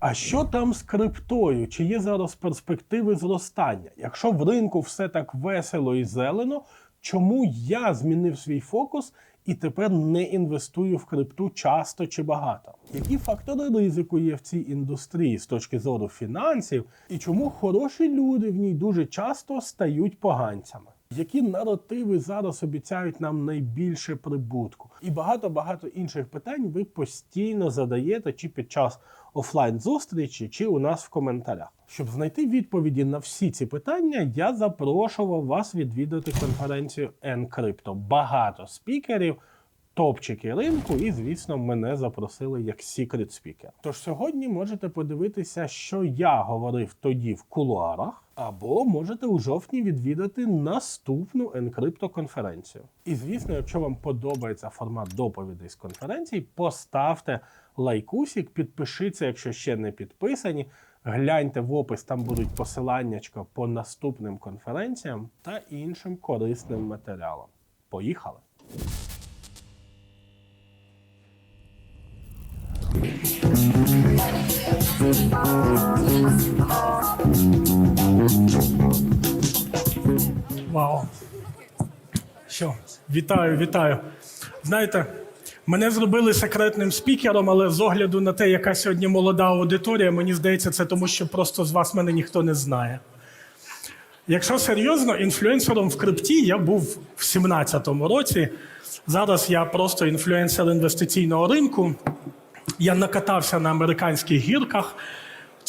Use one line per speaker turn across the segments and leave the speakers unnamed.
А що там з криптою? Чи є зараз перспективи зростання? Якщо в ринку все так весело і зелено, чому я змінив свій фокус і тепер не інвестую в крипту часто чи багато? Які фактори ризику є в цій індустрії з точки зору фінансів, і чому хороші люди в ній дуже часто стають поганцями? Які наративи зараз обіцяють нам найбільше прибутку? І багато багато інших питань ви постійно задаєте чи під час офлайн зустрічі, чи у нас в коментарях. Щоб знайти відповіді на всі ці питання, я запрошував вас відвідати конференцію Encrypto. Багато спікерів, топчики ринку, і, звісно, мене запросили як secret speaker. Тож сьогодні можете подивитися, що я говорив тоді в кулуарах, або можете у жовтні відвідати наступну Encrypto конференцію. І звісно, якщо вам подобається формат доповідей з конференцій, поставте лайкусик, підпишіться, якщо ще не підписані. Гляньте в опис, там будуть посиланнячка по наступним конференціям та іншим корисним матеріалам. Поїхали! Вау! Що? Вітаю, вітаю. Знаєте, мене зробили секретним спікером, але з огляду на те, яка сьогодні молода аудиторія, мені здається, це тому, що просто з вас мене ніхто не знає. Якщо серйозно, інфлюенсером в крипті я був в 2017 році. Зараз я просто інфлюенсер інвестиційного ринку. Я накатався на американських гірках.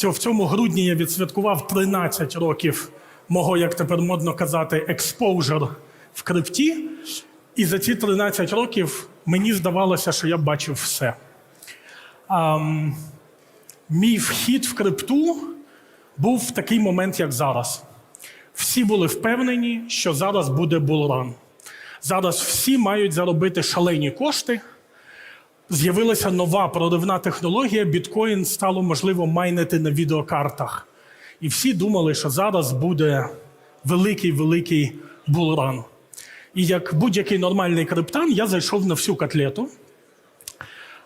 В цьому грудні я відсвяткував 13 років мого, як тепер модно казати, експоужер в крипті. І за ці 13 років мені здавалося, що я бачив все. Ам, мій вхід в крипту був в такий момент, як зараз. Всі були впевнені, що зараз буде булран. Зараз всі мають заробити шалені кошти. З'явилася нова проривна технологія. Біткоін стало можливо майнити на відеокартах. І всі думали, що зараз буде великий великий булран. І як будь-який нормальний криптан, я зайшов на всю котлету.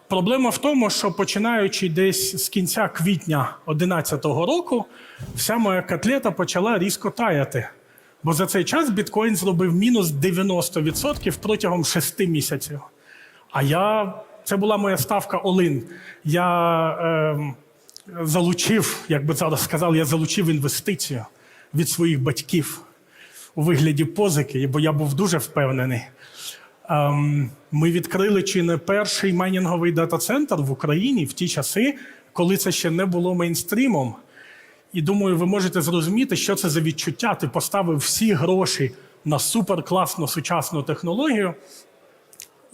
Проблема в тому, що починаючи десь з кінця квітня 2011 року, вся моя котлета почала різко таяти. Бо за цей час біткоін зробив мінус 90% протягом 6 місяців. А я це була моя ставка Олин. Я е, залучив, як би зараз сказали, я залучив інвестицію від своїх батьків у вигляді позики, бо я був дуже впевнений. Ем, ми відкрили чи не перший майнінговий дата-центр в Україні в ті часи, коли це ще не було мейнстрімом. І думаю, ви можете зрозуміти, що це за відчуття. Ти поставив всі гроші на суперкласну сучасну технологію.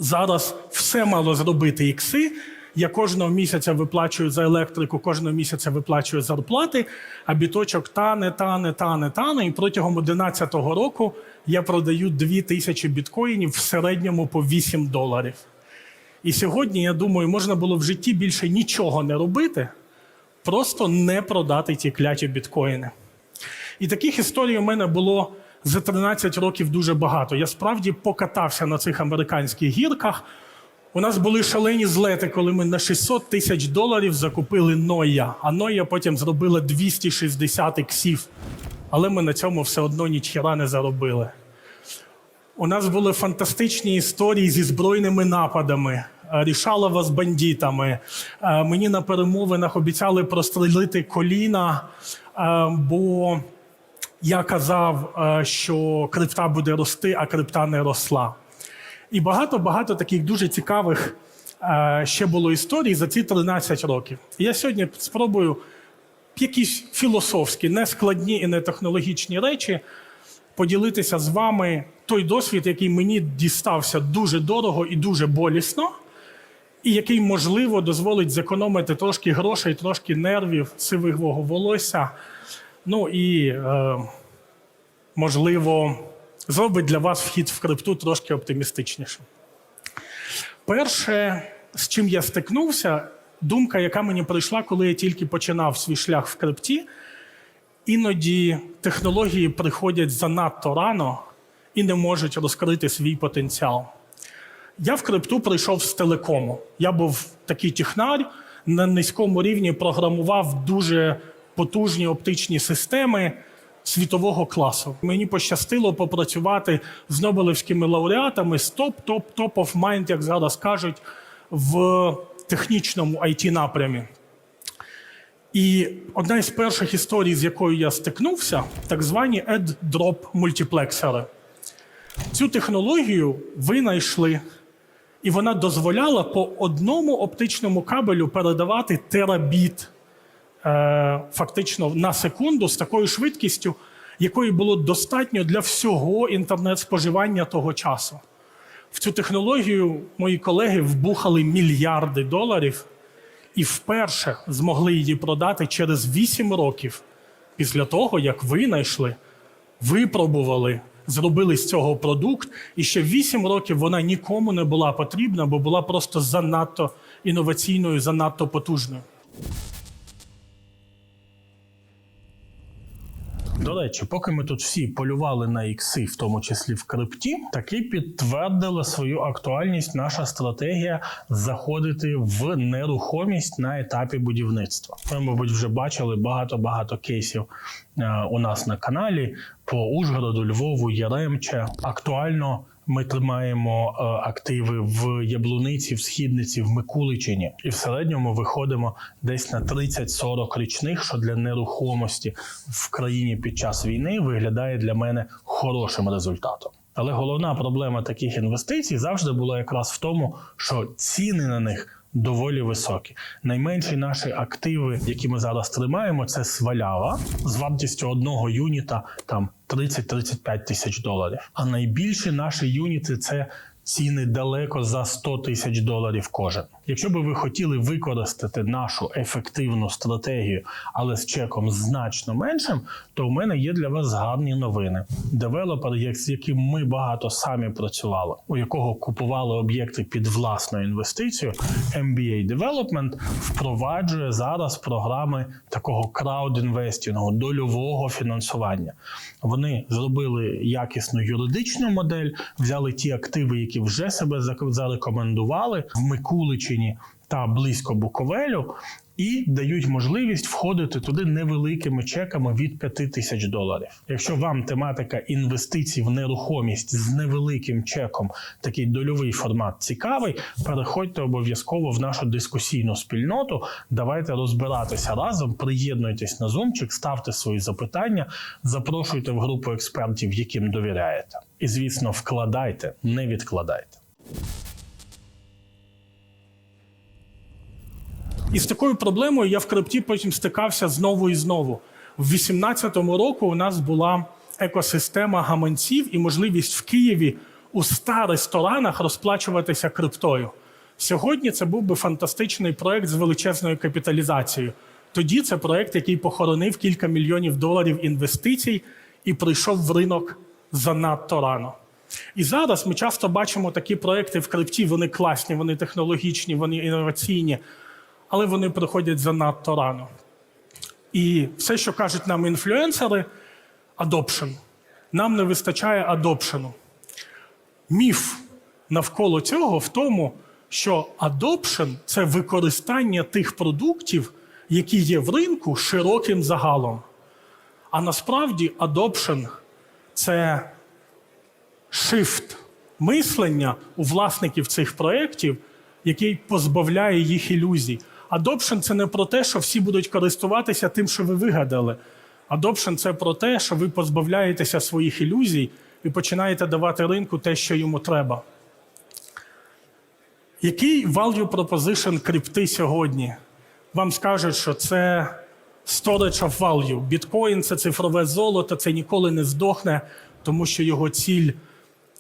Зараз все мало зробити ікси. Я кожного місяця виплачую за електрику, кожного місяця виплачую зарплати, а біточок тане, тане, тане, тане. І протягом 2011 року я продаю 2 тисячі біткоїнів в середньому по 8 доларів. І сьогодні, я думаю, можна було в житті більше нічого не робити, просто не продати ті кляті біткоїни. І таких історій у мене було за 13 років дуже багато. Я справді покатався на цих американських гірках. У нас були шалені злети, коли ми на 600 тисяч доларів закупили Ноя, а Ноя потім зробила 260 іксів. Але ми на цьому все одно нічого не заробили. У нас були фантастичні історії зі збройними нападами. е, Рішалова з бандитами. Е, Мені на перемовинах обіцяли прострелити коліна, е, бо я казав, е, що крипта буде рости, а крипта не росла. І багато-багато таких дуже цікавих е, ще було історій за ці 13 років. Я сьогодні спробую якісь філософські, не складні і не технологічні речі поділитися з вами той досвід, який мені дістався дуже дорого і дуже болісно, і який, можливо, дозволить зекономити трошки грошей, трошки нервів, сивого волосся. Ну і, е, можливо, зробить для вас вхід в крипту трошки оптимістичнішим. Перше, з чим я стикнувся, думка, яка мені прийшла, коли я тільки починав свій шлях в крипті, іноді технології приходять занадто рано і не можуть розкрити свій потенціал. Я в крипту прийшов з телекому. Я був такий технар, на низькому рівні програмував дуже потужні оптичні системи світового класу. Мені пощастило попрацювати з нобелевськими лауреатами з топ, топ, топ of mind, як зараз кажуть, в технічному it напрямі. І одна із перших історій, з якою я стикнувся, так звані add-drop мультиплексери. Цю технологію винайшли, і вона дозволяла по одному оптичному кабелю передавати терабіт фактично на секунду з такою швидкістю, якої було достатньо для всього інтернет-споживання того часу. В цю технологію мої колеги вбухали мільярди доларів і вперше змогли її продати через 8 років після того, як винайшли, випробували, зробили з цього продукт. І ще 8 років вона нікому не була потрібна, бо була просто занадто інноваційною, занадто потужною. До речі, поки ми тут всі полювали на ікси, в тому числі в крипті, таки підтвердила свою актуальність наша стратегія заходити в нерухомість на етапі будівництва. Ви, мабуть, вже бачили багато-багато кейсів е, у нас на каналі по Ужгороду, Львову, Яремче. Актуально ми тримаємо е, активи в Яблуниці, в Східниці, в Микуличині, і в середньому виходимо десь на 30-40 річних, що для нерухомості в країні під час війни виглядає для мене хорошим результатом. Але головна проблема таких інвестицій завжди була якраз в тому, що ціни на них. Доволі високі. Найменші наші активи, які ми зараз тримаємо, це свалява з вартістю одного юніта там 30-35 тисяч доларів. А найбільші наші юніти це ціни далеко за 100 тисяч доларів кожен. Якщо би ви хотіли використати нашу ефективну стратегію, але з чеком значно меншим, то у мене є для вас гарні новини. Девелопер, з яким ми багато самі працювали, у якого купували об'єкти під власну інвестицію, MBA Development впроваджує зараз програми такого краудінвестінгу, дольового фінансування. Вони зробили якісну юридичну модель, взяли ті активи, які вже себе зарекомендували в Микуличині та близько Буковелю, і дають можливість входити туди невеликими чеками від 5 тисяч доларів. Якщо вам тематика інвестицій в нерухомість з невеликим чеком, такий дольовий формат цікавий, переходьте обов'язково в нашу дискусійну спільноту. Давайте розбиратися разом. Приєднуйтесь на зумчик, ставте свої запитання, запрошуйте в групу експертів, яким довіряєте. І звісно, вкладайте, не відкладайте. І з такою проблемою я в крипті потім стикався знову і знову. В 2018 року у нас була екосистема гаманців і можливість в Києві у 100 ресторанах розплачуватися криптою. Сьогодні це був би фантастичний проект з величезною капіталізацією. Тоді це проект, який похоронив кілька мільйонів доларів інвестицій і прийшов в ринок занадто рано. І зараз ми часто бачимо такі проекти в крипті. Вони класні, вони технологічні, вони інноваційні, але вони приходять занадто рано. І все, що кажуть нам інфлюенсери, адопшн. Нам не вистачає адопшену. Міф навколо цього в тому, що адопшн це використання тих продуктів, які є в ринку широким загалом. А насправді адопшн це шифт мислення у власників цих проєктів, який позбавляє їх ілюзій. Adoption – це не про те, що всі будуть користуватися тим, що ви вигадали. Adoption – це про те, що ви позбавляєтеся своїх ілюзій і починаєте давати ринку те, що йому треба. Який value proposition крипти сьогодні? Вам скажуть, що це storage of value. Біткоін це цифрове золото, це ніколи не здохне, тому що його ціль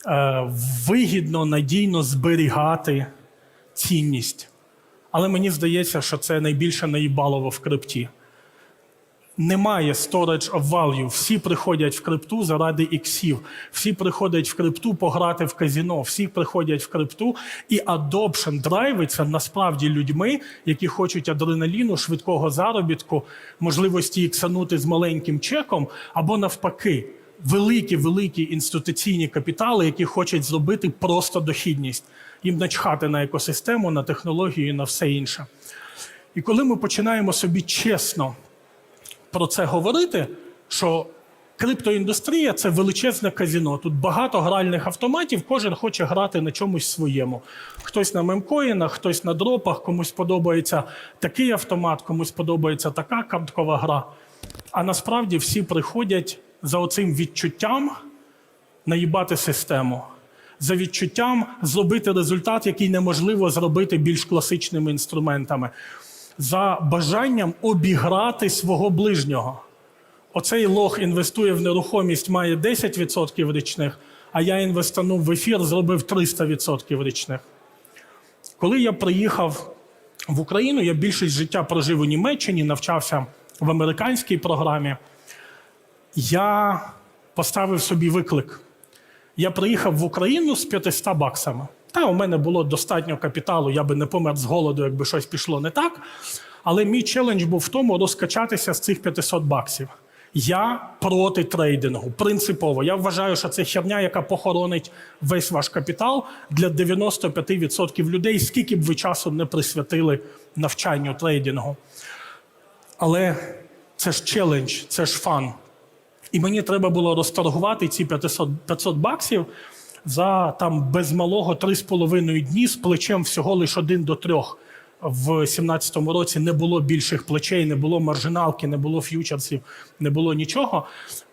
е, вигідно, надійно зберігати цінність. Але мені здається, що це найбільше наїбалово в крипті. Немає storage of value. Всі приходять в крипту заради іксів. Всі приходять в крипту пограти в казіно. Всі приходять в крипту, і adoption драйвиться насправді людьми, які хочуть адреналіну, швидкого заробітку, можливості іксанути з маленьким чеком, або навпаки, великі великі інституційні капітали, які хочуть зробити просто дохідність. Їм начхати на екосистему, на технологію на все інше. І коли ми починаємо собі чесно про це говорити, що криптоіндустрія це величезне казіно. Тут багато гральних автоматів, кожен хоче грати на чомусь своєму. Хтось на мемкоїнах, хтось на дропах, комусь подобається такий автомат, комусь подобається така карткова гра. А насправді всі приходять за оцим відчуттям наїбати систему. За відчуттям зробити результат, який неможливо зробити більш класичними інструментами, за бажанням обіграти свого ближнього. Оцей лох інвестує в нерухомість, має 10% річних, а я інвестанув в ефір, зробив 300% річних. Коли я приїхав в Україну, я більшість життя прожив у Німеччині, навчався в американській програмі. Я поставив собі виклик. Я приїхав в Україну з 500 баксами. Та у мене було достатньо капіталу, я би не помер з голоду, якби щось пішло не так. Але мій челендж був в тому розкачатися з цих 500 баксів. Я проти трейдингу. Принципово. Я вважаю, що це херня, яка похоронить весь ваш капітал для 95% людей, скільки б ви часу не присвятили навчанню трейдингу. Але це ж челендж, це ж фан. І мені треба було розторгувати ці 500, 500 баксів за там без малого 3,5 дні з плечем всього лише один до трьох. В 2017 році не було більших плечей, не було маржиналки, не було ф'ючерсів, не було нічого.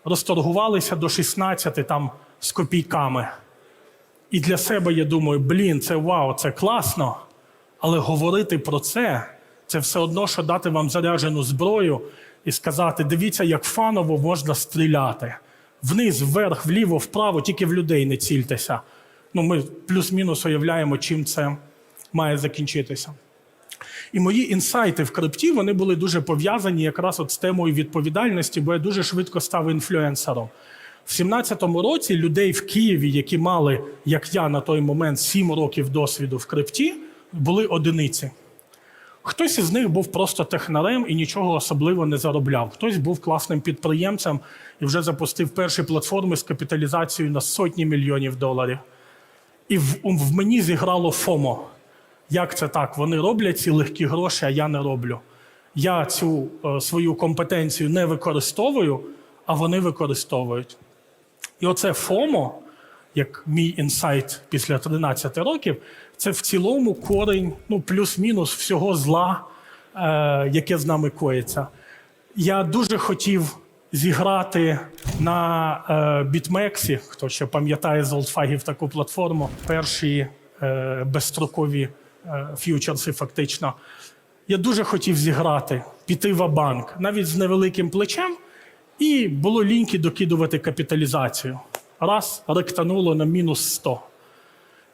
Розторгувалися до 16 там з копійками. І для себе я думаю, блін, це вау, це класно. Але говорити про це це все одно, що дати вам заряджену зброю і сказати: дивіться, як фаново можна стріляти. Вниз, вверх, вліво, вправо, тільки в людей не цільтеся. Ну, ми плюс-мінус уявляємо, чим це має закінчитися. І мої інсайти в крипті вони були дуже пов'язані якраз от з темою відповідальності, бо я дуже швидко став інфлюенсером. В 17-му році людей в Києві, які мали, як я на той момент, 7 років досвіду в крипті, були одиниці. Хтось із них був просто технарем і нічого особливо не заробляв. Хтось був класним підприємцем і вже запустив перші платформи з капіталізацією на сотні мільйонів доларів. І в, в мені зіграло ФОМО. Як це так? Вони роблять ці легкі гроші, а я не роблю. Я цю е, свою компетенцію не використовую, а вони використовують. І оце ФОМО, як мій інсайт після 13 років, це в цілому корень, ну, плюс-мінус всього зла, е, яке з нами коїться. Я дуже хотів зіграти на е, бітмексі, хто ще пам'ятає з олдфагів таку платформу, перші е, безстрокові е, ф'ючерси, фактично. Я дуже хотів зіграти, піти в банк навіть з невеликим плечем, і було ліньки докидувати капіталізацію. Раз ректануло на мінус 100.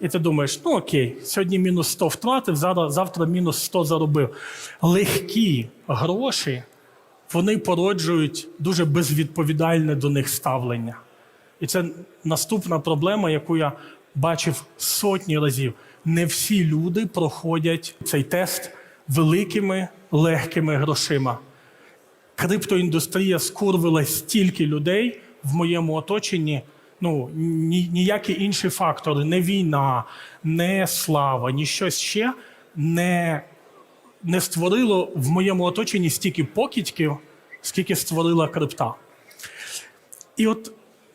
І ти думаєш, ну окей, сьогодні мінус 100 втратив, завтра, мінус 100 заробив. Легкі гроші вони породжують дуже безвідповідальне до них ставлення. І це наступна проблема, яку я бачив сотні разів. Не всі люди проходять цей тест великими легкими грошима. Криптоіндустрія скурвила стільки людей в моєму оточенні. Ну, ні, ніякі інші фактори, не війна, не слава, ні щось ще не, не створило в моєму оточенні стільки покидьків, скільки створила крипта. І от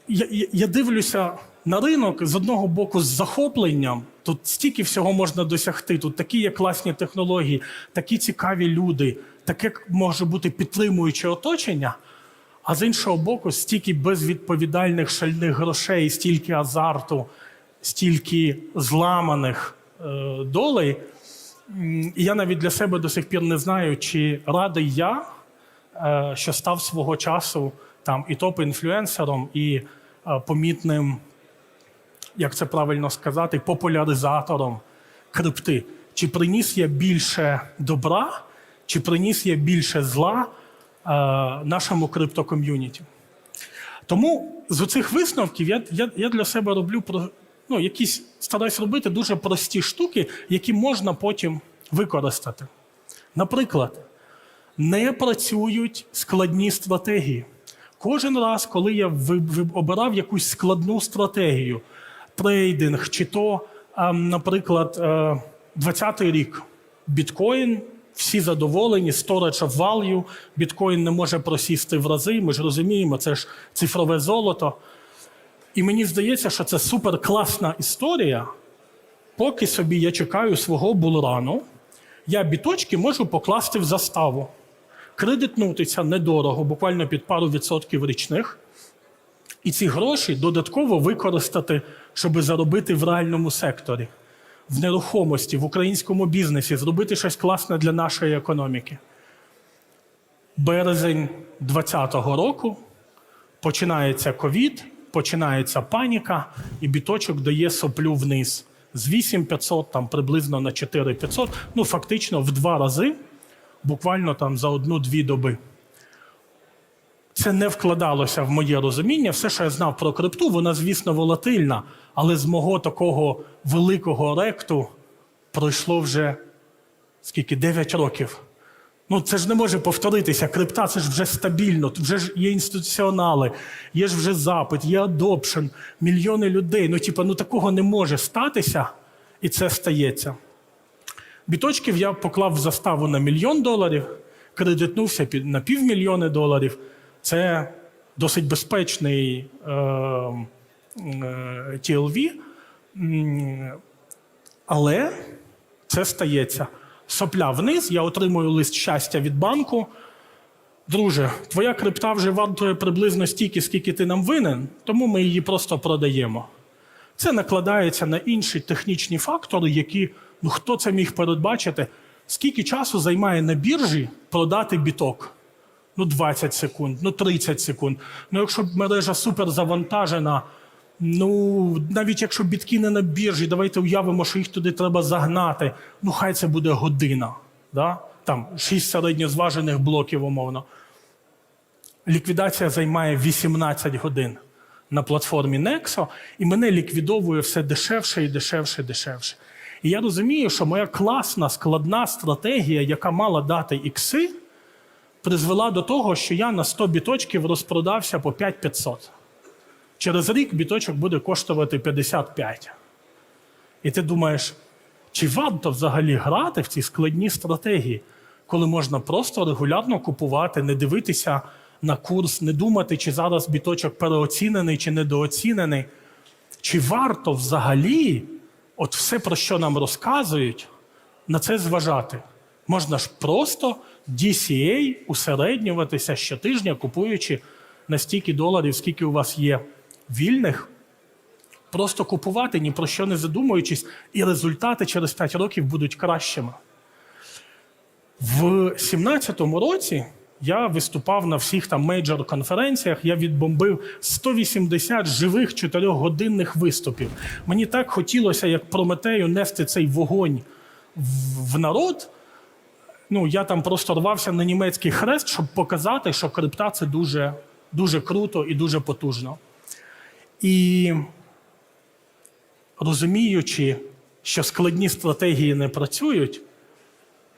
я, я дивлюся на ринок з одного боку з захопленням. Тут стільки всього можна досягти. Тут такі є класні технології, такі цікаві люди, таке може бути підтримуюче оточення. А з іншого боку, стільки безвідповідальних шальних грошей, стільки азарту, стільки зламаних е, долей. І я навіть для себе до сих пір не знаю, чи радий я, е, що став свого часу там і топ-інфлюенсером, і е, помітним, як це правильно сказати, популяризатором крипти. Чи приніс я більше добра, чи приніс я більше зла нашому криптоком'юніті? Тому з оцих висновків я, я, я для себе роблю про ну, якісь стараюсь робити дуже прості штуки, які можна потім використати. Наприклад, не працюють складні стратегії. Кожен раз, коли я обирав якусь складну стратегію, трейдинг, чи то, ем, наприклад, е, 20-й рік біткоін всі задоволені, storage of value, біткоін не може просісти в рази. Ми ж розуміємо, це ж цифрове золото. І мені здається, що це супер класна історія. Поки собі я чекаю свого булрану, я біточки можу покласти в заставу, кредитнутися недорого, буквально під пару відсотків річних, і ці гроші додатково використати, щоб заробити в реальному секторі, в нерухомості, в українському бізнесі, зробити щось класне для нашої економіки. Березень 2020 року починається ковід, починається паніка, і біточок дає соплю вниз. З 8500 там приблизно на 4500, ну фактично в два рази, буквально там за одну-дві доби. Це не вкладалося в моє розуміння. Все, що я знав про крипту, вона, звісно, волатильна, але з мого такого великого ректу пройшло вже скільки? 9 років. Ну, це ж не може повторитися. Крипта це ж вже стабільно, вже ж є інституціонали, є ж вже запит, є адопшн, мільйони людей. Ну, типа, ну такого не може статися, і це стається. Біточків я поклав в заставу на мільйон доларів, кредитнувся на півмільйони доларів. Це досить безпечний е, е, TLV. Але це стається. Сопля вниз, я отримую лист щастя від банку. Друже, твоя крипта вже вартує приблизно стільки, скільки ти нам винен, тому ми її просто продаємо. Це накладається на інші технічні фактори, які ну хто це міг передбачити, скільки часу займає на біржі продати біток? Ну, 20 секунд, ну 30 секунд. Ну, якщо мережа супер завантажена, ну навіть якщо бітки не на біржі, давайте уявимо, що їх туди треба загнати. Ну, хай це буде година. Да? Там 6 середньозважених блоків, умовно. Ліквідація займає 18 годин на платформі Nexo, і мене ліквідовує все дешевше і дешевше і дешевше. І я розумію, що моя класна, складна стратегія, яка мала дати ікси, призвела до того, що я на 100 біточків розпродався по 5500. Через рік біточок буде коштувати 55. І ти думаєш, чи варто взагалі грати в ці складні стратегії, коли можна просто регулярно купувати, не дивитися на курс, не думати, чи зараз біточок переоцінений чи недооцінений. Чи варто взагалі, от все, про що нам розказують, на це зважати? Можна ж просто DCA усереднюватися щотижня, купуючи на стільки доларів, скільки у вас є вільних, просто купувати, ні про що не задумуючись, і результати через 5 років будуть кращими. В 2017 році я виступав на всіх там мейджор конференціях. Я відбомбив 180 живих 4-годинних виступів. Мені так хотілося, як Прометею, нести цей вогонь в народ. Ну, я там просто рвався на німецький хрест, щоб показати, що крипта це дуже, дуже круто і дуже потужно. І розуміючи, що складні стратегії не працюють,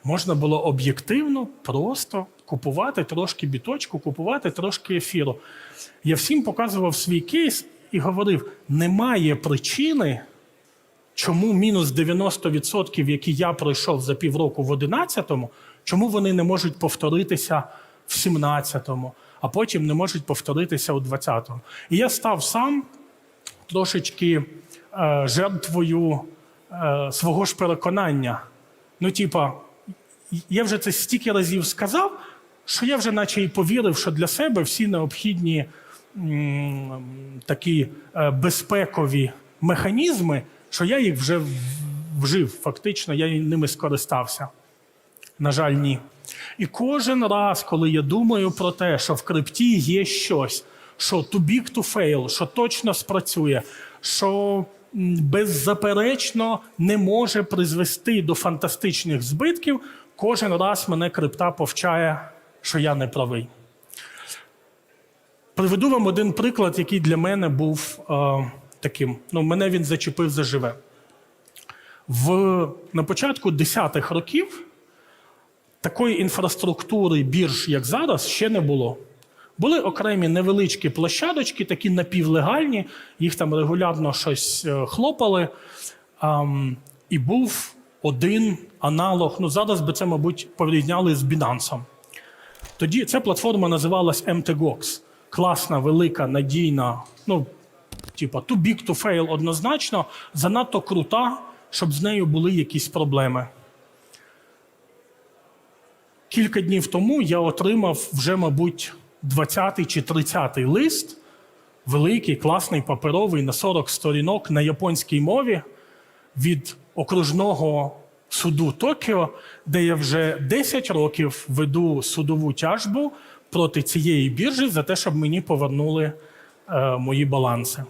можна було об'єктивно просто купувати трошки біточку, купувати трошки ефіру. Я всім показував свій кейс і говорив: немає причини, чому мінус 90%, які я пройшов за півроку в 11-му, чому вони не можуть повторитися в 17-му, а потім не можуть повторитися у 20-му. І я став сам трошечки е, жертвою е, свого ж переконання. Ну, типа, я вже це стільки разів сказав, що я вже наче і повірив, що для себе всі необхідні м, такі е, безпекові механізми, що я їх вже вжив. Фактично, я ними скористався. На жаль, ні. І кожен раз, коли я думаю про те, що в крипті є щось, що too big to fail, що точно спрацює, що беззаперечно не може призвести до фантастичних збитків, кожен раз мене крипта повчає, що я не правий. Приведу вам один приклад, який для мене був е, таким. Ну, мене він зачепив заживе. В, на початку 10-х років такої інфраструктури бірж, як зараз, ще не було. Були окремі невеличкі площадочки, такі напівлегальні, їх там регулярно щось е, хлопали. Ам, і був один аналог. Ну зараз би це, мабуть, порівняли з Binance. Тоді ця платформа називалась MTGOX. Класна, велика, надійна. Ну, типа, too big to fail однозначно, занадто крута, щоб з нею були якісь проблеми. Кілька днів тому я отримав вже, мабуть, 20-й чи 30-й лист, великий, класний, паперовий на 40 сторінок на японській мові від окружного суду Токіо, де я вже 10 років веду судову тяжбу проти цієї біржі за те, щоб мені повернули мої баланси.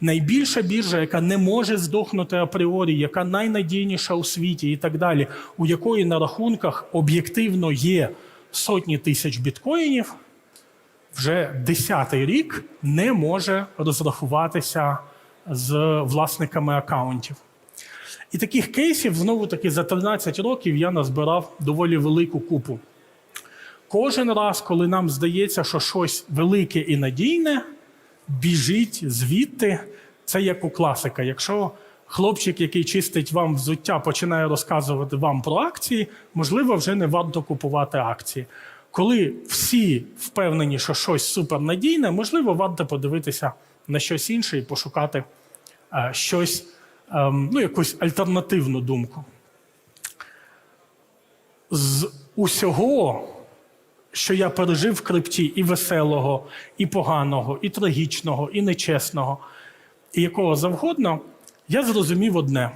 Найбільша біржа, яка не може здохнути апріорі, яка найнадійніша у світі і так далі, у якої на рахунках об'єктивно є сотні тисяч біткоїнів, вже десятий рік не може розрахуватися з власниками акаунтів. І таких кейсів знову таки за 13 років я назбирав доволі велику купу. Кожен раз, коли нам здається, що щось велике і надійне, біжіть звідти. Це як у класика. Якщо хлопчик, який чистить вам взуття, починає розказувати вам про акції, можливо, вже не варто купувати акції. Коли всі впевнені, що щось супернадійне, можливо, варто подивитися на щось інше і пошукати е, щось, ем, ну, якусь альтернативну думку. З усього, що я пережив в крипті, і веселого, і поганого, і трагічного, і нечесного, і якого завгодно, я зрозумів одне: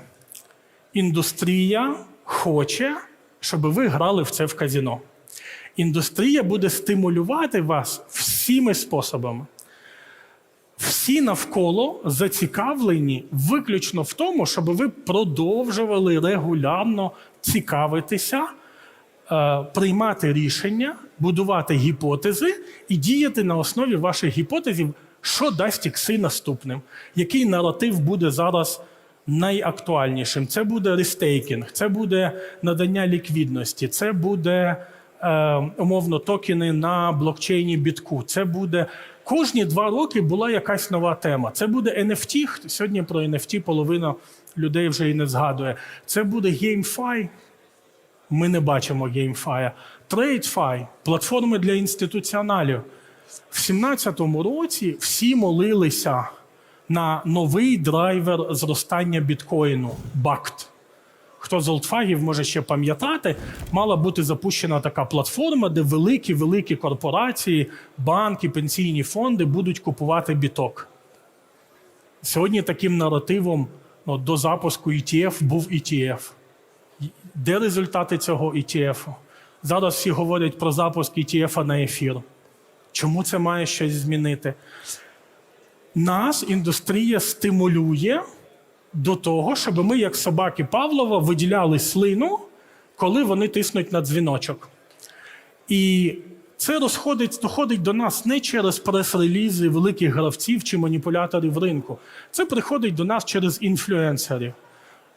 індустрія хоче, щоб ви грали в це в казіно. Індустрія буде стимулювати вас всіми способами. Всі навколо зацікавлені виключно в тому, щоб ви продовжували регулярно цікавитися, е, приймати рішення, будувати гіпотези і діяти на основі ваших гіпотезів, що дасть ікси наступним, який наратив буде зараз найактуальнішим. Це буде рестейкінг, це буде надання ліквідності, це буде е, умовно токени на блокчейні бітку. Це буде кожні два роки була якась нова тема. Це буде NFT, Сьогодні про NFT половина людей вже і не згадує. Це буде GameFi. Ми не бачимо GameFi. TradeFi – платформи для інституціоналів. В 2017 році всі молилися на новий драйвер зростання біткоїну BACT. Хто з олдфагів може ще пам'ятати, мала бути запущена така платформа, де великі-великі корпорації, банки, пенсійні фонди будуть купувати біток. Сьогодні таким наративом ну, до запуску ETF був ETF. Де результати цього ETF? Зараз всі говорять про запуск ETF на ефір. Чому це має щось змінити? Нас індустрія стимулює до того, щоб ми, як собаки Павлова, виділяли слину, коли вони тиснуть на дзвіночок. І це розходить, доходить до нас не через прес-релізи великих гравців чи маніпуляторів ринку. Це приходить до нас через інфлюенсерів,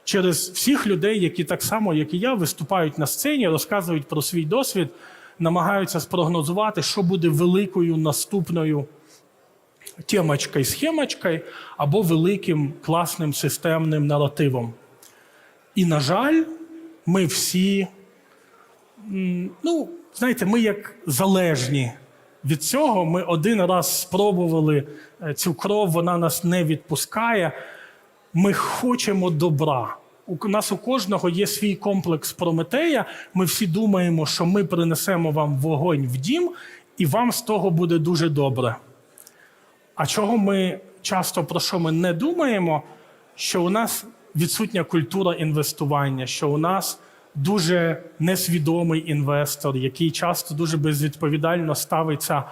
через всіх людей, які так само, як і я, виступають на сцені, розказують про свій досвід, намагаються спрогнозувати, що буде великою наступною темочкою, схемочкою або великим класним системним наративом. І, на жаль, ми всі, ну, знаєте, ми як залежні від цього. Ми один раз спробували е, цю кров, вона нас не відпускає. Ми хочемо добра. У нас у кожного є свій комплекс Прометея. Ми всі думаємо, що ми принесемо вам вогонь в дім, і вам з того буде дуже добре. А чого ми часто про що ми не думаємо? Що у нас відсутня культура інвестування, що у нас дуже несвідомий інвестор, який часто дуже безвідповідально ставиться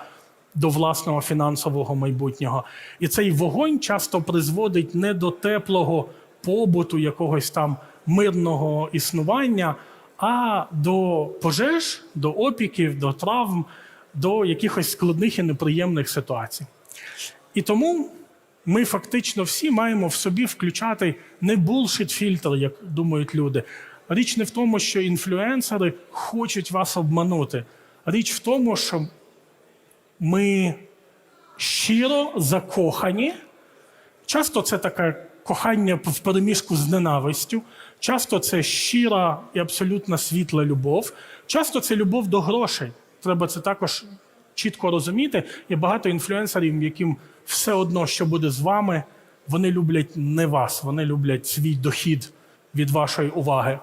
до власного фінансового майбутнього. І цей вогонь часто призводить не до теплого побуту, якогось там мирного існування, а до пожеж, до опіків, до травм, до якихось складних і неприємних ситуацій. І тому ми фактично всі маємо в собі включати не булшит фільтр, як думають люди. Річ не в тому, що інфлюенсери хочуть вас обманути. Річ в тому, що ми щиро закохані. Часто це таке кохання в переміжку з ненавистю. Часто це щира і абсолютно світла любов. Часто це любов до грошей. Треба це також чітко розуміти. Є багато інфлюенсерів, яким все одно, що буде з вами, вони люблять не вас, вони люблять свій дохід від вашої уваги.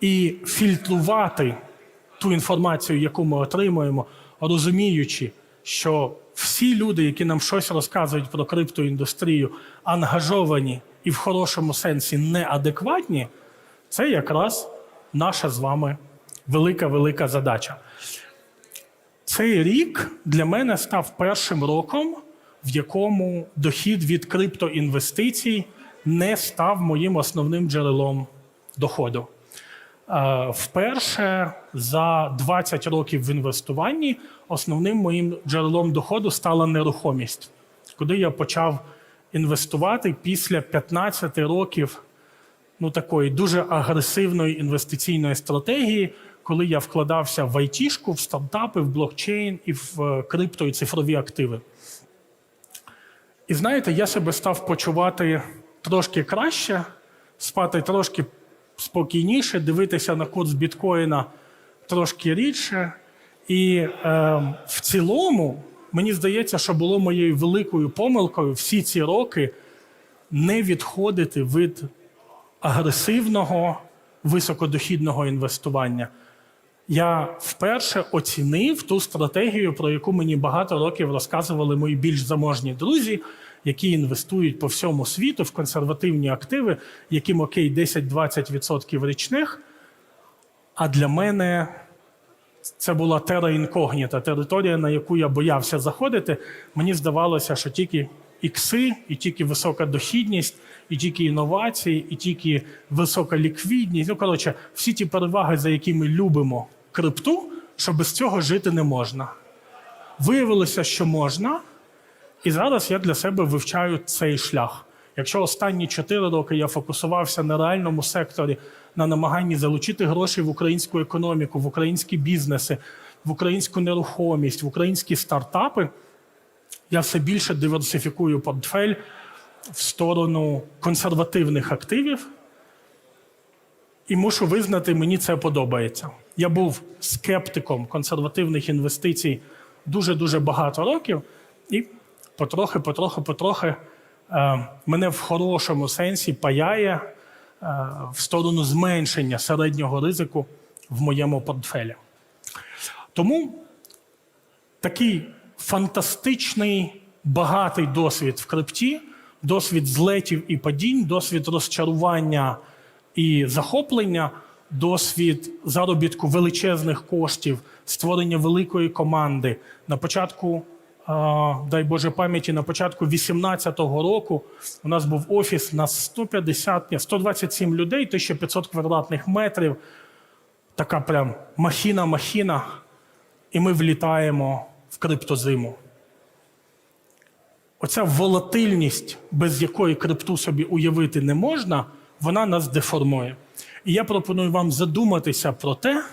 І фільтрувати ту інформацію, яку ми отримуємо, розуміючи, що всі люди, які нам щось розказують про криптоіндустрію, ангажовані і в хорошому сенсі неадекватні, це якраз наша з вами велика велика задача. Цей рік для мене став першим роком, в якому дохід від криптоінвестицій не став моїм основним джерелом доходу. Е, Вперше за 20 років в інвестуванні основним моїм джерелом доходу стала нерухомість, куди я почав інвестувати після 15 років ну, такої дуже агресивної інвестиційної стратегії, коли я вкладався в айтішку, в стартапи, в блокчейн і в е, крипто і цифрові активи. І знаєте, я себе став почувати трошки краще, спати трошки спокійніше, дивитися на курс біткоїна трошки рідше. І е, в цілому, мені здається, що було моєю великою помилкою всі ці роки не відходити від агресивного високодохідного інвестування. Я вперше оцінив ту стратегію, про яку мені багато років розказували мої більш заможні друзі, які інвестують по всьому світу в консервативні активи, яким окей 10-20% річних. А для мене це була тера інкогніта, територія, на яку я боявся заходити. Мені здавалося, що тільки ікси, і тільки висока дохідність, і тільки інновації, і тільки висока ліквідність. Ну, коротше, всі ті переваги, за які ми любимо крипту, що без цього жити не можна. Виявилося, що можна, і зараз я для себе вивчаю цей шлях. Якщо останні 4 роки я фокусувався на реальному секторі, на намаганні залучити гроші в українську економіку, в українські бізнеси, в українську нерухомість, в українські стартапи, я все більше диверсифікую портфель в сторону консервативних активів. І мушу визнати, мені це подобається. Я був скептиком консервативних інвестицій дуже-дуже багато років, і потрохи, потрохи, потрохи е, мене в хорошому сенсі паяє е, в сторону зменшення середнього ризику в моєму портфелі. Тому такий фантастичний, багатий досвід в крипті, досвід злетів і падінь, досвід розчарування і захоплення, досвід заробітку величезних коштів, створення великої команди. На початку, дай Боже пам'яті, на початку 18-го року у нас був офіс на 150, ні, 127 людей, 1500 квадратних метрів. Така прям махіна-махіна, і ми влітаємо в криптозиму. Оця волатильність, без якої крипту собі уявити не можна, вона нас деформує. І я пропоную вам задуматися про те,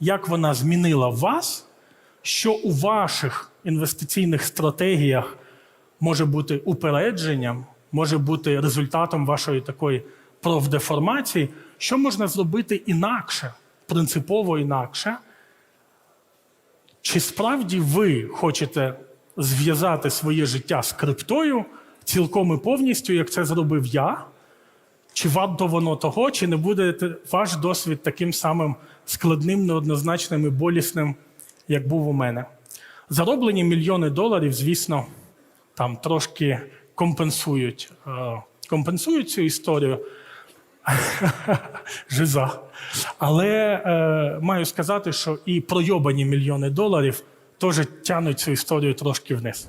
як вона змінила вас, що у ваших інвестиційних стратегіях може бути упередженням, може бути результатом вашої такої профдеформації, що можна зробити інакше, принципово інакше. Чи справді ви хочете зв'язати своє життя з криптою цілком і повністю, як це зробив я? Чи варто воно того, чи не буде ваш досвід таким самим складним, неоднозначним і болісним, як був у мене? Зароблені мільйони доларів, звісно, там трошки компенсують, е, компенсують цю історію. Жиза. Але е, маю сказати, що і пройобані мільйони доларів теж тянуть цю історію трошки вниз.